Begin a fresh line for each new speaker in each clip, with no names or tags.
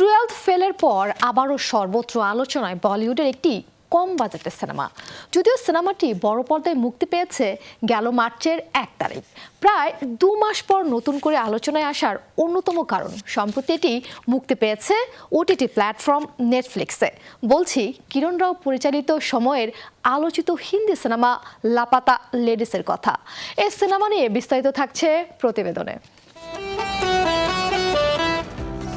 Twelve ফেলের পর আবারও সর্বত্র আলোচনায় বলিউডের একটি কম বাজেটের সিনেমা। যদিও সিনেমাটি বড় পর্দায় মুক্তি পেয়েছে গেল মার্চের এক তারিখ। প্রায় দু মাস পর নতুন করে আলোচনায় আসার অন্যতম কারণ, সম্প্রতি এটি মুক্তি পেয়েছে ওটিটি প্ল্যাটফর্ম নেটফ্লিক্সে। বলছি, কিরণ রাও পরিচালিত সময়ের আলোচিত হিন্দি সিনেমা লাপাতা লেডিসের কথা। এই সিনেমা নিয়ে বিস্তারিত থাকছে প্রতিবেদনে।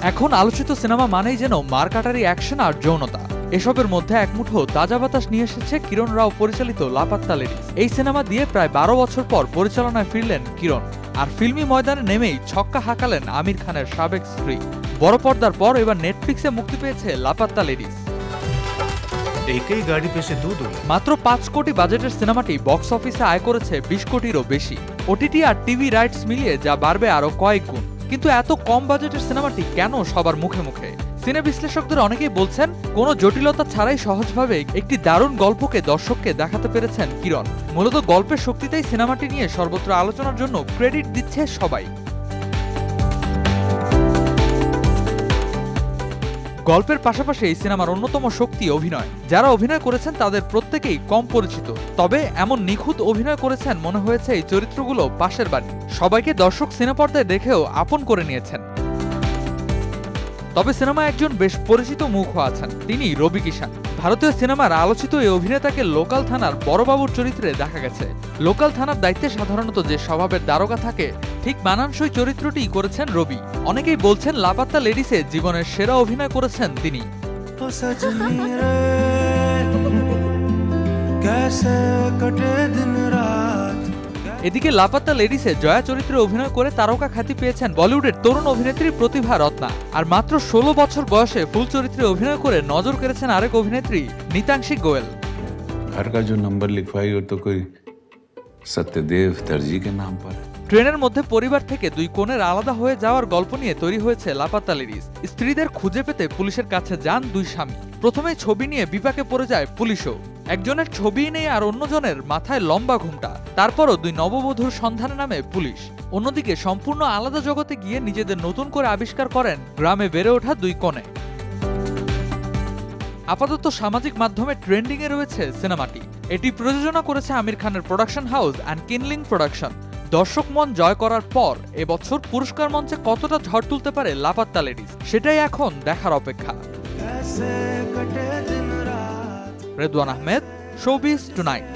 এখন আলোচিত সিনেমা মানেই যেন মার কাটারি অ্যাকশন আর যৌনতা। এসবের মধ্যে এক মুঠো তাজা বাতাস নিয়ে এসেছে কিরণ রাও পরিচালিত লাপাত্তা লেডিস। এই সিনেমা দিয়ে প্রায় বারো বছর পর পরিচালনায় ফিরলেন কিরণ। আর ফিল্মি ময়দানে নেমেই ছক্কা হাঁকালেন আমির খানের সাবেক স্ত্রী। বড় পর্দার পর এবার নেটফ্লিক্সে মুক্তি পেয়েছে লাপাত্তা লেডিস। মাত্র পাঁচ কোটি বাজেটের সিনেমাটি বক্স অফিসে আয় করেছে বিশ কোটিরও বেশি। ওটিটি আর টিভি রাইটস মিলিয়ে যা বাড়বে আরও কয়েক গুণ। কিন্তু এত কম বাজেটের সিনেমাটি কেন সবার মুখে মুখে? সিনে বিশ্লেষকদের অনেকেই বলছেন, কোনো জটিলতা ছাড়াই সহজভাবে একটি দারুণ গল্পকে দর্শককে দেখাতে পেরেছেন কিরণ। মূলত গল্পের শক্তিতেই সিনেমাটি নিয়ে সর্বত্র আলোচনার জন্য ক্রেডিট দিচ্ছে সবাই। গল্পের পাশাপাশি এই সিনেমার অন্যতম শক্তি অভিনয়। যারা অভিনয় করেছেন তাদের প্রত্যেকেই কম পরিচিত। তবে এমন নিখুঁত অভিনয় করেছেন মনে হয়েছে এই চরিত্রগুলো পাশের বাড়ি। সবাইকে দর্শক সিনেপর্দায় দেখেও আপন করে নিয়েছেন। তবে সিনেমায় একজন বেশ পরিচিত মুখও আছেন তিনি রবি কিষান ভারতীয় সিনেমার আলোচিত এই অভিনেতাকে লোকাল থানার বড়বাবুর চরিত্রে দেখা গেছে লোকাল থানার দায়িত্বে সাধারণত যে স্বভাবের দ্বারকা থাকে ঠিক মানানসই চরিত্রটিই করেছেন রবি অনেকেই বলছেন লাপাত্তা লেডিসে জীবনের সেরা অভিনয় করেছেন তিনি
तो सजनी रे कैसे कटे दिन रात
এদিকে লাপাত্তা লেডিসে জয়া চরিত্রে অভিনয় করে তারকা খ্যাতি পেয়েছেন বলিউডের তরুণ অভিনেত্রী প্রতিভা রত্না আর মাত্র ষোলো বছর বয়সে ফুল চরিত্রে অভিনয় করে নজর কেড়েছেন আরেক অভিনেত্রী নিতাংশী গোয়েল
घर का जो नंबर लिखवाई हो तो कोई सत्यदेव दर्जी के नाम पर है
ট্রেনের মধ্যে পরিবার থেকে দুই কোণের আলাদা হয়ে যাওয়ার গল্প নিয়ে তৈরি হয়েছে লাপাত্তা লেডিস স্ত্রীদের খুঁজে পেতে পুলিশের কাছে যান দুই স্বামী প্রথমে ছবি নিয়ে বিপাকে পড়ে যায় পুলিশও একজনের ছবি নেই আর অন্যজনের মাথায় লম্বা ঘুমটা। তারপরও দুই নববধূর সন্ধানে নামে পুলিশ। অন্যদিকে সম্পূর্ণ আলাদা জগতে গিয়ে নিজেদের নতুন করে আবিষ্কার করেন গ্রামে বেড়ে ওঠা দুই কনে। আপাতত সামাজিক মাধ্যমে ট্রেন্ডিংয়ে রয়েছে সিনেমাটি। এটি প্রযোজনা করেছে আমির খানের production house and Kindling production. দর্শক মন জয় করার পর এবছর পুরস্কার মঞ্চে কতটা ঝড় তুলতে পারে লাপাত্তা লেডিস, সেটাই এখন দেখার অপেক্ষা। Redwan Ahmed showbiz tonight